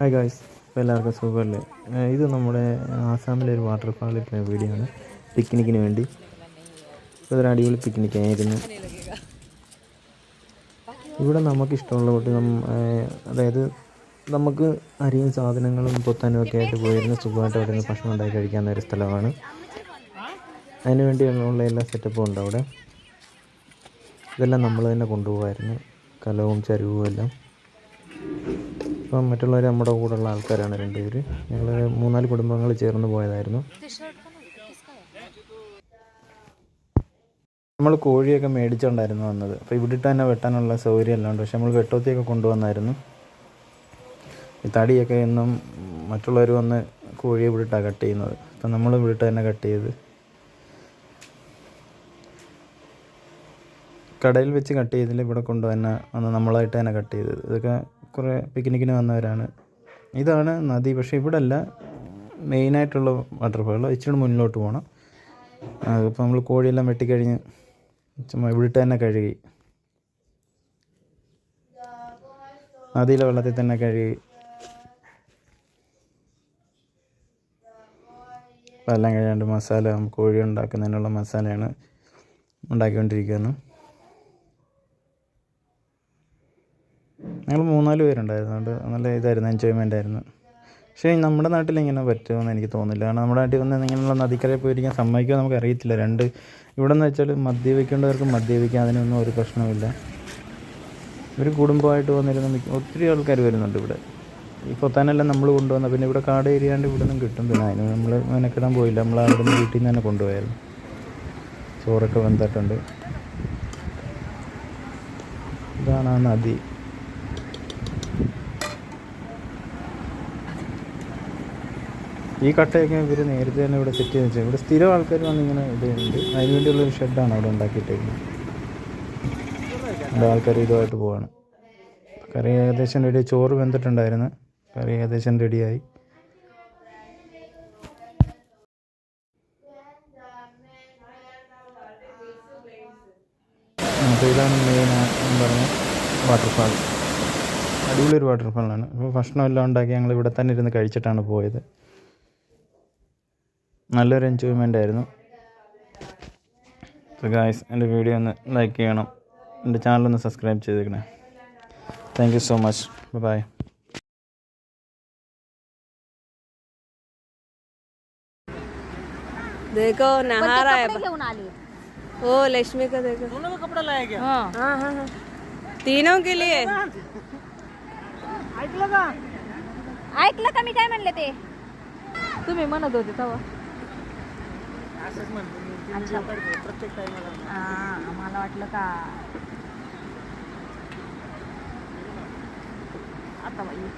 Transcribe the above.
Hi guys എല്ലാവർക്കും സുഖമല്ലേ? ഇത് നമ്മുടെ ആസാമിലെ ഒരു വാട്ടർഫാളിൽ പോയ വീഡിയോ ആണ് പിക്നിക്കിന് വേണ്ടി. ഇതൊരു അടിപൊളി പിക്നിക് ആയിരുന്നു. ഇവിടെ നമുക്ക് ഇഷ്ടമുള്ള കൂട്ടി നമ്മ അതായത് നമുക്ക് അരിയും സാധനങ്ങളും പൊത്താനും ഒക്കെ ആയിട്ട് പോയിരുന്ന സുഖമായിട്ട് അവിടെ നിന്ന് ഭക്ഷണം ഉണ്ടാക്കി കഴിക്കാവുന്ന ഒരു സ്ഥലമാണ്. അതിന് എല്ലാ സെറ്റപ്പും ഉണ്ട് അവിടെ. ഇതെല്ലാം നമ്മൾ തന്നെ കൊണ്ടുപോകായിരുന്നു കലവും ചരിവും എല്ലാം. ഇപ്പം മറ്റുള്ളവർ നമ്മുടെ കൂടെ ഉള്ള ആൾക്കാരാണ് രണ്ടുപേര്. ഞങ്ങൾ മൂന്നാൽ കുടുംബങ്ങൾ ചേർന്ന് പോയതായിരുന്നു. നമ്മൾ കോഴിയൊക്കെ മേടിച്ചുകൊണ്ടായിരുന്നു വന്നത്. അപ്പോൾ ഇവിടിട്ട് തന്നെ വെട്ടാനുള്ള സൗകര്യം എല്ലാം ഉണ്ട് പക്ഷെ നമ്മൾ വെട്ടോത്തിയൊക്കെ കൊണ്ടുവന്നായിരുന്നു. ഈ തടിയൊക്കെ എന്നും മറ്റുള്ളവർ വന്ന് കോഴിയെ ഇവിടിട്ടാണ് കട്ട് ചെയ്യുന്നത്. അപ്പം നമ്മൾ ഇവിടിട്ട് തന്നെ കട്ട് ചെയ്ത് കടയിൽ വെച്ച് കട്ട് ചെയ്തില്ല ഇവിടെ കൊണ്ടുവന്ന വന്ന് നമ്മളായിട്ട് തന്നെ കട്ട് ചെയ്തത്. ഇതൊക്കെ കുറേ പിക്നിക്കിന് വന്നവരാണ്. ഇതാണ് നദി. പക്ഷേ ഇവിടെ അല്ല മെയിനായിട്ടുള്ള വാട്ടർഫാൾ ഇച്ചിരി മുന്നിലോട്ട് പോകണം അതിപ്പോൾ നമ്മൾ കോഴിയെല്ലാം വെട്ടിക്കഴിഞ്ഞ് ചുമ്മാ ഇവിടുത്തെ തന്നെ കഴുകി. നദിയിലെ വെള്ളത്തിൽ തന്നെ കഴുകി. അപ്പോൾ എല്ലാം കഴിയാണ്ട് മസാല കോഴി ഉണ്ടാക്കുന്നതിനുള്ള മസാലയാണ് ഉണ്ടാക്കിക്കൊണ്ടിരിക്കുകയാണ് ഞങ്ങൾ മൂന്നാൽ പേരുണ്ടായിരുന്നു. അതുകൊണ്ട് നല്ല ഇതായിരുന്നു എൻജോയ്മെന്റ് ആയിരുന്നു. പക്ഷേ നമ്മുടെ നാട്ടിൽ ഇങ്ങനെ പറ്റുമെന്ന് എനിക്ക് തോന്നുന്നില്ല. കാരണം നമ്മുടെ നാട്ടിൽ വന്ന് ഇങ്ങനെയുള്ള നദിക്കരയിൽ പോയിരിക്കാൻ സമ്മതിക്കുമോ നമുക്ക് അറിയത്തില്ല. രണ്ട് ഇവിടെ എന്ന് വെച്ചാൽ മദ്യപിക്കേണ്ടവർക്ക് മദ്യപിക്കാം അതിനൊന്നും ഒരു പ്രശ്നമില്ല ഒരു കുടുംബമായിട്ട് വന്നിരുന്ന ഒത്തിരി ആൾക്കാർ വരുന്നുണ്ട് ഇവിടെ. ഈ പൊത്താനെല്ലാം നമ്മൾ കൊണ്ടുവന്ന പിന്നെ ഇവിടെ കാട് ഏരിയാണ്ട് ഇവിടെ നിന്നും കിട്ടും. പിന്നെ അതിന് നമ്മൾ മെനക്കിടാൻ പോയില്ല. നമ്മൾ അവിടെ നിന്ന് വീട്ടിൽ നിന്ന് തന്നെ കൊണ്ടുപോയായിരുന്നു. ചോറൊക്കെ വെന്തിട്ടുണ്ട്. ഇതാണ് ആ നദി. ഈ കട്ടയൊക്കെ ഇവർ നേരത്തെ തന്നെ ഇവിടെ സെറ്റ് വെച്ചാൽ ഇവിടെ സ്ഥിരം ആൾക്കാർ വന്ന് ഇങ്ങനെ ഉണ്ട് അതിന് വേണ്ടിയുള്ളൊരു ഷെഡാണ് അവിടെ ഉണ്ടാക്കിയിട്ടേക്കുന്നത്. അവിടെ ആൾക്കാർ ഇതുമായിട്ട് പോവാണ്. കറി ഏകദേശം റെഡി ചോറ് വെന്തിട്ടുണ്ടായിരുന്നു. കറി ഏകദേശം റെഡിയായി അപ്പോൾ ഇതാണ് മെയിൻ വാട്ടർഫാൾ അടിപൊളി ഒരു വാട്ടർഫാളാണ് അപ്പോൾ ഭക്ഷണം എല്ലാം ഉണ്ടാക്കി ഞങ്ങൾ ഇവിടെ തന്നെ ഇരുന്ന് കഴിച്ചിട്ടാണ് പോയത്. നല്ലൊരു എൻജോയ്മെൻ്റ് ആയിരുന്നു അപ്പോൾ ഗായ്സ് എൻ്റെ വീഡിയോ ഒന്ന് ലൈക്ക് ചെയ്യണം എൻ്റെ ചാനൽ ഒന്ന് സബ്സ്ക്രൈബ് ചെയ്തേക്കണേ thank you so much bye देखो नहा रहा है घेऊन आली ओ लक्ष्मी का देखो दोनों का कपड़ा लाया क्या हाँ हाँ हाँ तीनों के लिए ऐकलं का ऐकलं का मी काय म्हणले ते तुम्ही म्हणत होते तेव्हा असंच म्हणतो प्रत्येक हा मला वाटलं का? आता बाई.